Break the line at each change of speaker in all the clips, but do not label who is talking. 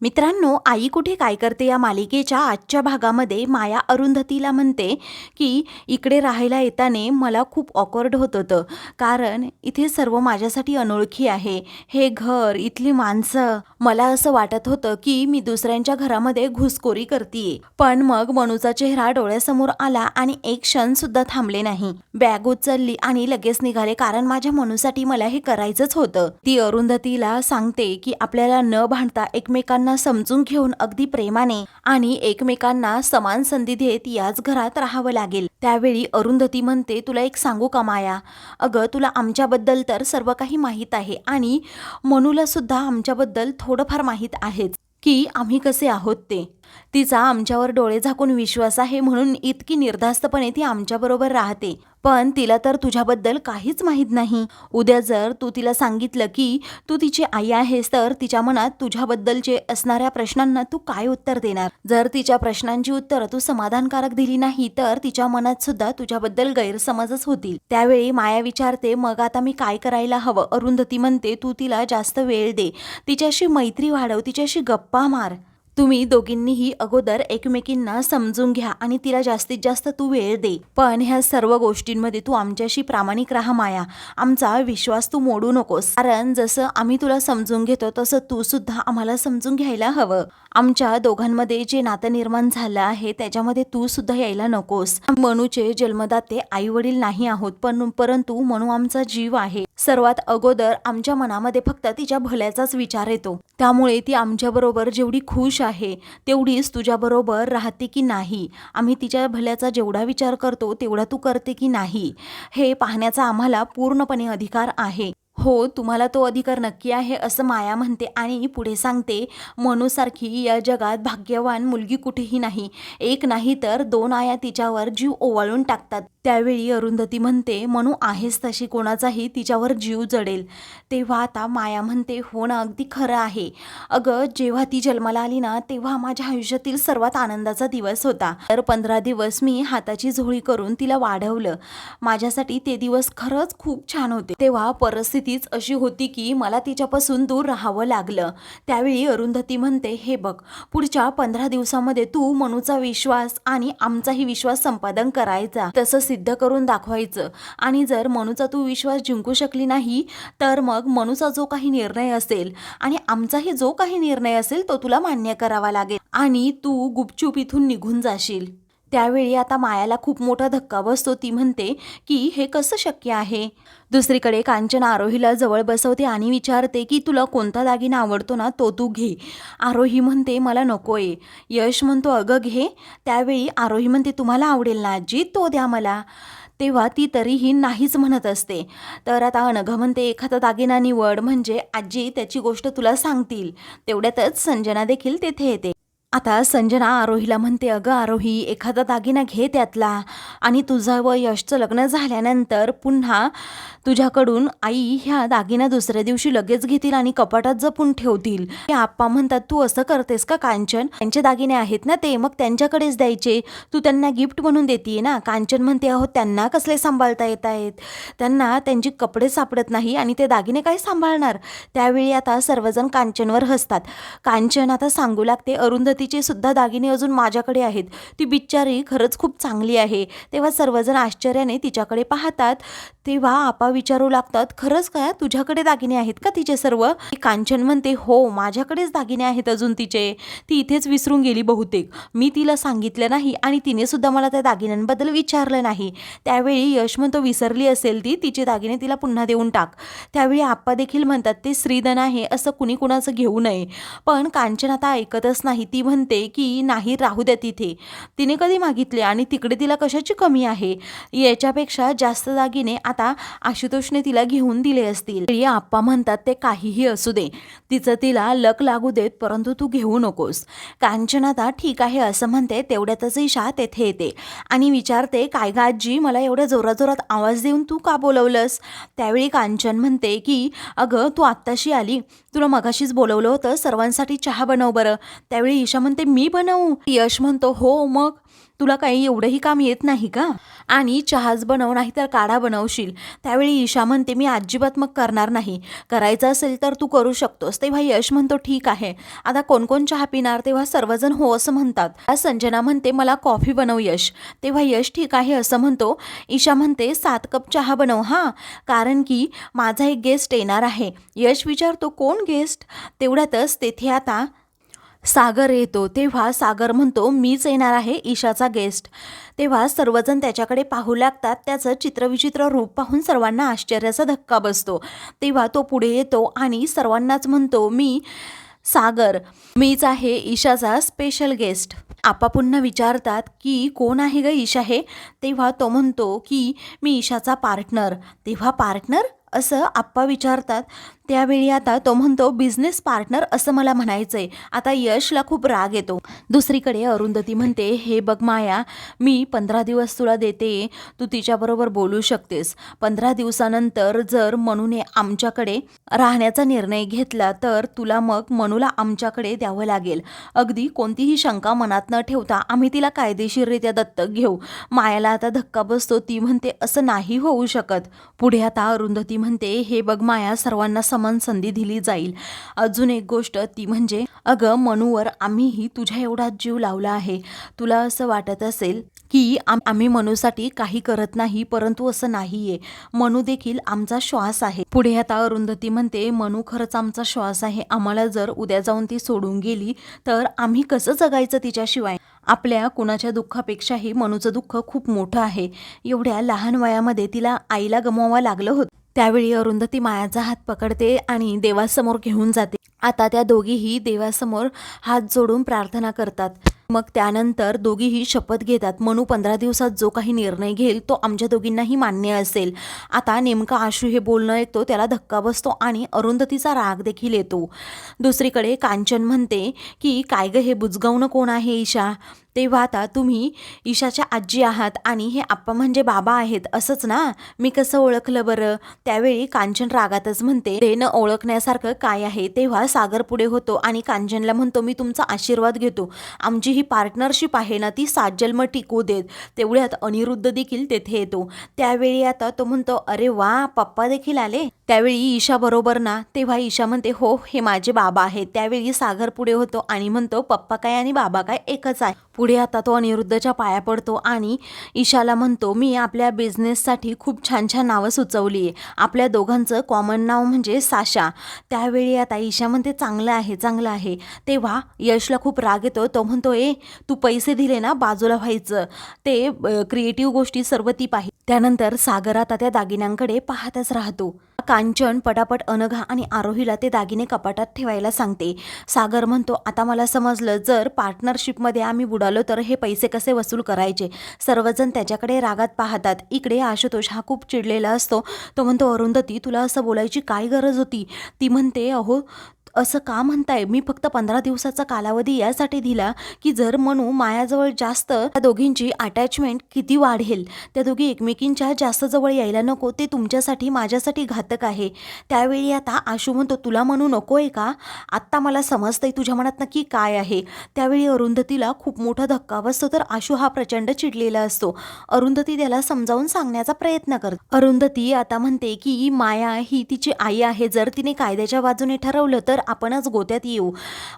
मित्रांनो आई कुठे काय करते या मालिकेच्या आजच्या भागामध्ये माया अरुंधतीला म्हणते की इकडे राहायला येताना मला खूप ऑकवर्ड होत होतं. कारण इथे सर्व माझ्यासाठी अनोळखी आहे. हे घर इथली माणसं. मला असं वाटत होतं की मी दुसऱ्यांच्या घरामध्ये घुसखोरी करतीये. पण मग मनूचा चेहरा डोळ्यासमोर आला आणि एक क्षण सुद्धा थांबले नाही. बॅग उचलली आणि लगेच निघाले कारण माझ्या मनूसाठी मला हे करायचंच होतं. ती अरुंधतीला सांगते की आपल्याला न भांडता एकमेकांना समजून घेऊन अगदी प्रेमाने आणि एकमेकांना समान संधी देत याच घरात राहावं लागेल. त्यावेळी अरुंधती म्हणते तुला एक सांगू का माया? अगं तुला आमच्याबद्दल तर सर्व काही माहीत आहे आणि मनूला सुद्धा आमच्याबद्दल थोडंफार माहीत आहेच की आम्ही कसे आहोत ते. तिचा आमच्यावर डोळे झाकून विश्वास आहे म्हणून इतकी निर्धास्तपणे ती आमच्याबरोबर राहते. पण तिला तर तुझ्याबद्दल काहीच माहीत नाही. उद्या जर तू तिला सांगितलं की तू तिची आई आहेस तर तिच्या मनात तुझ्याबद्दलचे असणाऱ्या प्रश्नांना तू काय उत्तर देणार? जर तिच्या प्रश्नांची उत्तरं तू समाधानकारक दिली नाही तर तिच्या मनात सुद्धा तुझ्याबद्दल गैरसमजच होतील. त्यावेळी माया विचारते मग आता मी काय करायला हवं? अरुंधती म्हणते तू तिला जास्त वेळ दे. तिच्याशी मैत्री वाढव तिच्याशी गप्पा मार. तुम्ही दोघींनीही अगोदर एकमेकींना समजून घ्या आणि तिला जास्तीत जास्त तू वेळ दे. पण ह्या सर्व गोष्टींमध्ये तू आमच्याशी प्रामाणिक राहा माया. आमचा विश्वास तू मोडू नकोस. कारण जसं आम्ही तुला समजून घेतो तसं तू सुद्धा आम्हाला समजून घ्यायला हवं. आमच्या दोघांमध्ये जे नातं निर्माण झालं आहे त्याच्यामध्ये तू सुद्धा यायला नकोस. मनूचे जन्मदाते आई वडील नाही आहोत पण परंतु मनू आमचा जीव आहे. सर्वात अगोदर आमच्या मनामध्ये फक्त तिच्या भल्याचाच विचार येतो. त्यामुळे ती आमच्याबरोबर जेवढी खुश आहे तेवढीच तुझ्याबरोबर राहते की नाही. आम्ही तिच्या भल्याचा जेवढा विचार करतो तेवढा तू करते की नाही. हे पाहण्याचा आम्हाला पूर्णपणे अधिकार आहे. हो तुम्हाला तो अधिकार नक्की आहे असं माया म्हणते आणि पुढे सांगते. मनूसारखी या जगात भाग्यवान मुलगी कुठेही नाही. एक नाही तर दोन आया तिच्यावर जीव ओवाळून टाकतात. त्यावेळी अरुंधती म्हणते मनू आहेस तशी कोणाचाही तिच्यावर जीव जडेल. तेव्हा आता माया म्हणते हो ना अगदी खरं आहे. अगं जेव्हा ती जन्माला आली ना तेव्हा माझ्या आयुष्यातील सर्वात आनंदाचा दिवस होता. तर पंधरा दिवस मी हाताची झोळी करून तिला वाढवलं. माझ्यासाठी ते दिवस खरंच खूप छान होते. तेव्हा परिस्थितीच अशी होती की मला तिच्यापासून दूर राहावं लागलं. त्यावेळी अरुंधती म्हणते हे बघ पुढच्या पंधरा दिवसामध्ये तू मनूचा विश्वास आणि आमचाही विश्वास संपादन करायचा. तसंच सिद्ध करून दाखवायचं. आणि जर मनूचा तू विश्वास जिंकू शकली नाही तर मग मनूचा जो काही निर्णय असेल आणि आमचाही जो काही निर्णय असेल तो तुला मान्य करावा लागेल. आणि तू गुपचूप इथून निघून जाशील. त्यावेळी आता मायाला खूप मोठा धक्का बसतो. ती म्हणते की हे कसं शक्य आहे? दुसरीकडे कांचन आरोहीला जवळ बसवते आणि विचारते की तुला कोणता दागिना आवडतो ना तो तू घे. आरोही म्हणते मला नकोय यश म्हणतो अगं घे. त्यावेळी आरोही म्हणते तुम्हाला आवडेल ना आजी? तो द्या मला. तेव्हा ती तरीही नाहीच म्हणत असते. तर आता अनघ म्हणते एखादा दागिना निवड म्हणजे आजी त्याची गोष्ट तुला सांगतील. तेवढ्यातच संजना देखील तेथे येते. आता संजना आरोहीला म्हणते अगं आरोही एखादा दागिना घे त्यातला आणि तुझं व यशचं लग्न झाल्यानंतर पुन्हा तुझ्याकडून आई ह्या दागिना दुसऱ्या दिवशी लगेच घेतील आणि कपाटात जपून ठेवतील. ते आप्पा म्हणतात तू असं करतेस का कांचन? त्यांचे दागिने आहेत ना ते मग त्यांच्याकडेच द्यायचे. तू त्यांना गिफ्ट म्हणून देते ना. कांचन म्हणते अहो त्यांना कसले सांभाळता येत आहेत? त्यांना त्यांची कपडे सापडत नाही आणि ते दागिने काय सांभाळणार? त्यावेळी आता सर्वजण कांचनवर हसतात. कांचन आता सांगू लागते अरुंध अरुंधतीचे सुद्धा दागिने अजून माझ्याकडे आहेत. ती बिचारी खरंच खूप चांगली आहे. तेव्हा सर्वजण आश्चर्याने तिच्याकडे पाहतात. तेव्हा आपा विचारू लागतात खरंच काय तुझ्याकडे दागिने आहेत का तिचे सर्व? कांचन म्हणते हो माझ्याकडेच दागिने आहेत अजून तिचे. ती इथेच विसरून गेली बहुतेक. मी तिला सांगितलं नाही आणि तिने सुद्धा मला त्या दागिन्यांबद्दल विचारलं नाही. त्यावेळी यश म्हणतो विसरली असेल ती तिचे दागिने तिला पुन्हा देऊन टाक. त्यावेळी आप्पा देखील म्हणतात ते श्रीधन आहे असं कुणी कुणाचं घेऊ नये. पण कांचन आता ऐकतच नाही. ती म्हणते की नाही राहू द्या तिथे. तिने कधी मागितले आणि तिकडे तिला कशाची कमी आहे? याच्यापेक्षा जास्त दागिने आता आशुतोषने तिला घेऊन दिले असतील. तरी आप्पा म्हणतात ते काहीही असू दे. तिचं तिला लक लागू देत परंतु तू घेऊ नकोस. कांचन आता ठीक आहे असं म्हणते. तेवढ्यातच ईशा तेथे येते. आणि विचारते काय गा आजी मला एवढ्या जोराजोरात आवाज देऊन तू का बोलवलंस? त्यावेळी कांचन म्हणते की अगं तू आत्ताशी आली. तुला मगाशीच बोलवलं होतं सर्वांसाठी चहा बनव बरं. त्यावेळी ईशा म्हणते मी बनवू? यश म्हणतो हो मग. तुला काही एवढंही काम येत नाही का? आणि चहाच बनव नाही तर काढा बनवशील. त्यावेळी ईशा म्हणते मी अजिबात मग करणार नाही. करायचं असेल तर तू करू शकतोस. तेव्हा यश म्हणतो ठीक आहे. आता कोण कोण चहा पिणार? तेव्हा सर्वजण हो असं म्हणतात. संजना म्हणते मला कॉफी बनव यश. तेव्हा यश ठीक आहे असं म्हणतो. ईशा म्हणते सात कप चहा बनव हां. कारण की माझा एक गेस्ट येणार आहे. यश विचारतो कोण गेस्ट तेवढ्यातच तेथे आता सागर येतो तेव्हा सागर म्हणतो मीच येणार आहे ईशाचा गेस्ट तेव्हा सर्वजण त्याच्याकडे पाहू लागतात त्याचं चित्रविचित्र रूप पाहून सर्वांना आश्चर्याचा धक्का बसतो. तेव्हा तो पुढे येतो आणि सर्वांनाच म्हणतो मी सागर मीच आहे ईशाचा स्पेशल गेस्ट आपा पुन्हा विचारतात की कोण आहे ग ईशा हे? तेव्हा तो म्हणतो की मी ईशाचा पार्टनर तेव्हा पार्टनर असं आप्पा विचारतात. त्यावेळी आता तो म्हणतो बिझनेस पार्टनर असं मला म्हणायचं आहे आता यशला खूप राग येतो. दुसरीकडे अरुंधती म्हणते हे बघ माया मी पंधरा दिवस तुला देते. तू तिच्याबरोबर बोलू शकतेस. पंधरा दिवसानंतर जर मनूने आमच्याकडे राहण्याचा निर्णय घेतला तर तुला मग मनूला आमच्याकडे द्यावं लागेल. अगदी कोणतीही शंका मनात न ठेवता आम्ही तिला कायदेशीररित्या दत्तक घेऊ. मायाला आता धक्का बसतो ती म्हणते असं नाही होऊ शकत. पुढे आता अरुंधती म्हणते हे बघ माया सर्वांना समान संधी दिली जाईल. अजून एक गोष्ट ती म्हणजे अगं मनूवर आम्हीही तुझ्या एवढा जीव लावला आहे. तुला असं वाटत असेल की आम आम्ही मनूसाठी काही करत नाही परंतु असं नाहीये. मनू देखील आमचा श्वास आहे. पुढे आता अरुंधती म्हणते मनू खरंच आमचा श्वास आहे. आम्हाला जर उद्या जाऊन ती सोडून गेली तर आम्ही कसं जगायचं तिच्याशिवाय? आपल्या कुणाच्या दुःखापेक्षाही मनूचं दुःख खूप मोठं आहे. एवढ्या लहान वयामध्ये तिला आईला गमवावं लागलं होतं. त्यावेळी अरुंधती मायाचा हात पकडते आणि देवासमोर घेऊन जाते. आता त्या दोघीही देवासमोर हात जोडून प्रार्थना करतात. मग त्यानंतर दोघीही शपथ घेतात. मनू पंधरा दिवसात जो काही निर्णय घेईल तो आमच्या दोघींनाही मान्य असेल. आता नेमका आशू हे बोलणं ऐकतो त्याला धक्का बसतो आणि अरुंधतीचा राग देखील येतो. दुसरीकडे कांचन म्हणते की काय गं हे बुजगावणं कोण आहे ईशा? तेव्हा आता तुम्ही ईशाच्या आजी आहात आणि हे आप्पा म्हणजे बाबा आहेत असंच ना? मी कसं ओळखलं बरं? त्यावेळी कांचन रागातच म्हणते ते न ओळखण्यासारखं काय आहे? तेव्हा सागर पुढे होतो आणि कांचनला म्हणतो मी तुमचा आशीर्वाद घेतो. आमची ही पार्टनरशिप आहे ना ती सात जन्म टिकू देत. तेवढ्यात अनिरुद्ध देखील तेथे येतो. त्यावेळी आता तो म्हणतो अरे वा पप्पा देखील आले? त्यावेळी ईशा बरोबर ना? तेव्हा ईशा म्हणते हो हे माझे बाबा आहेत. त्यावेळी सागर पुढे होतो आणि म्हणतो पप्पा काय आणि बाबा काय एकच आहे. पुढे आता तो अनिरुद्धच्या पाया पडतो आणि ईशाला म्हणतो मी आपल्या बिझनेससाठी खूप छान छान नावं सुचवली आहे. आपल्या दोघांचं कॉमन नाव म्हणजे साशा. त्यावेळी आता ईशा म्हणते चांगलं आहे चांगलं आहे. तेव्हा यशला खूप राग येतो. तो म्हणतो ए तू पैसे दिले ना बाजूला व्हायचं. ते क्रिएटिव्ह गोष्टी सर्व ती पाहिजे त्यानंतर सागर आता त्या दागिन्यांकडे पाहतच राहतो. कांचन पटापट अनघा आणि आरोहीला ते दागिने कपाटात ठेवायला सांगते. सागर म्हणतो आता मला समजलं जर पार्टनरशिपमध्ये आम्ही बुडालो तर हे पैसे कसे वसूल करायचे? सर्वजण त्याच्याकडे रागात पाहतात. इकडे आशुतोष हा खूप चिडलेला असतो. तो म्हणतो अरुंधती तुला असं बोलायची काय गरज होती? ती म्हणते अहो असं का म्हणताय? मी फक्त पंधरा दिवसाचा कालावधी यासाठी दिला की जर म्हणू मायाजवळ जास्त त्या दोघींची अटॅचमेंट किती वाढेल? त्या दोघी एकमेकींच्या जास्त जवळ यायला नको ते तुमच्यासाठी माझ्यासाठी घातक आहे. त्यावेळी आता आशू म्हणतो तुला म्हणू नको आहे का? आत्ता मला समजतंय तुझ्या मनात नक्की काय आहे. त्यावेळी अरुंधतीला खूप मोठा धक्का बसतो तर आशू हा प्रचंड चिडलेला असतो. अरुंधती त्याला समजावून सांगण्याचा प्रयत्न करतो. अरुंधती आता म्हणते की माया ही तिची आई आहे. जर तिने कायद्याच्या बाजूने ठरवलं तर आपणच गोत्यात येऊ.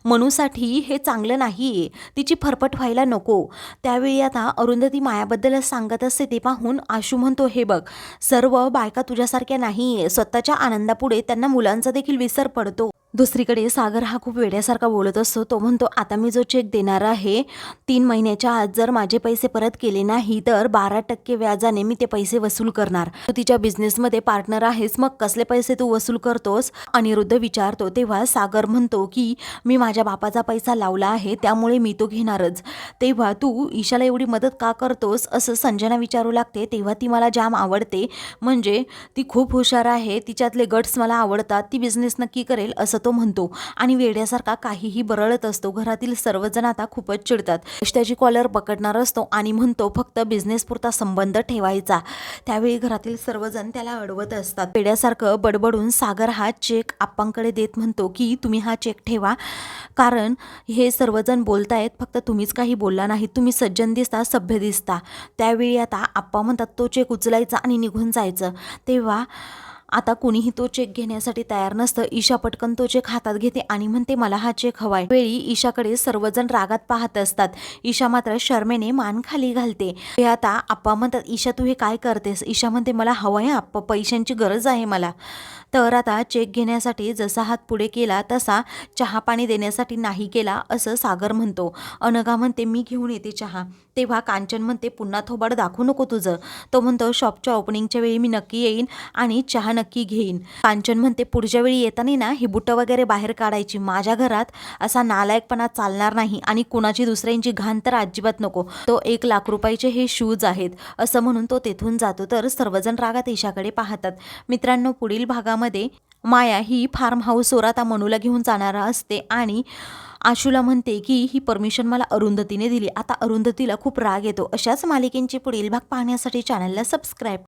मनूसाठी हे चांगलं नाही आहे तिची फरफट व्हायला नको. त्यावेळी आता अरुंधती मायाबद्दलच सांगत असते ते पाहून आशू म्हणतो हे बघ सर्व बायका तुझ्यासारख्या नाही आहे स्वतःच्या आनंदापुढे त्यांना मुलांचा देखील विसर पडतो. दुसरीकडे सागर हा खूप वेड्यासारखा बोलत असतो. तो म्हणतो आता मी जो चेक देणार आहे तीन महिन्याच्या आत जर माझे पैसे परत केले नाही तर बारा टक्के व्याजाने मी ते पैसे वसूल करणार. तू तिच्या बिझनेसमध्ये पार्टनर आहेस मग कसले पैसे तू वसूल करतोस? अनिरुद्ध विचारतो. तेव्हा सागर म्हणतो की मी माझ्या बापाचा पैसा लावला आहे त्यामुळे मी तो घेणारच. तेव्हा तू ईशाला एवढी मदत का करतोस? असं संजना विचारू लागते. तेव्हा ती मला जाम आवडते. म्हणजे ती खूप हुशार आहे. तिच्यातले गट्स मला आवडतात. ती बिझनेस नक्की करेल असं तो म्हणतो. आणि वेड्यासारखा काहीही बरळत असतो. घरातील सर्वजण आता खूपच चिडतात. त्याची कॉलर पकडणार असतो आणि म्हणतो फक्त बिझनेसपुरता संबंध ठेवायचा. त्यावेळी घरातील सर्वजण त्याला अडवत असतात. वेड्यासारखं बडबडून सागर हा चेक आप्पांकडे देत म्हणतो की तुम्ही हा चेक ठेवा. कारण हे सर्वजण बोलतायत. फक्त तुम्हीच काही बोलला नाही. तुम्ही सज्जन दिसता सभ्य दिसता. त्यावेळी आता आप्पा म्हणतात तो चेक उचलायचा आणि निघून जायचं. तेव्हा आता कुणीही तो चेक घेण्यासाठी तयार नसतं. ईशा पटकन तो चेक हातात घेते आणि म्हणते मला हा चेक हवाय. वेळी ईशाकडे सर्वजण रागात पाहत असतात. ईशा मात्र शर्मेने मान खाली घालते. हे आता आप्पा म्हणतात ईशा तू हे काय करतेस? ईशा म्हणते मला हवंय आप्पा पैशांची गरज आहे मला. तर आता चेक घेण्यासाठी जसा हात पुढे केला तसा चहा पाणी देण्यासाठी नाही केला असं सागर म्हणतो. अनघा म्हणते मी घेऊन येते चहा. तेव्हा कांचन म्हणते पुन्हा थोबाड दाखवू नको तुझं. तो म्हणतो शॉपच्या ओपनिंगच्या वेळी मी नक्की येईन आणि चहा नक्की घेईन. कांचन म्हणते पुढच्या वेळी येताना ना ही बुटं वगैरे बाहेर काढायची माझ्या घरात असा नालायकपणा चालणार नाही आणि कुणाची दुसऱ्यांची घाण तर अजिबात नको. तो एक लाख रुपयाचे हे शूज आहेत. असं म्हणून तो तेथून जातो. तर सर्वजण रागात ईशाकडे पाहतात. मित्रांनो पुढील भागामध्ये माया ही फार्म हाऊसवर आता मनूला घेऊन जाणार असते आणि आशूला म्हणते की ही परमिशन मला अरुंधतीने दिली. आता अरुंधतीला खूप राग येतो. अशाच मालिकेंचे पुढील भाग पाहण्यासाठी चॅनलला सबस्क्राईब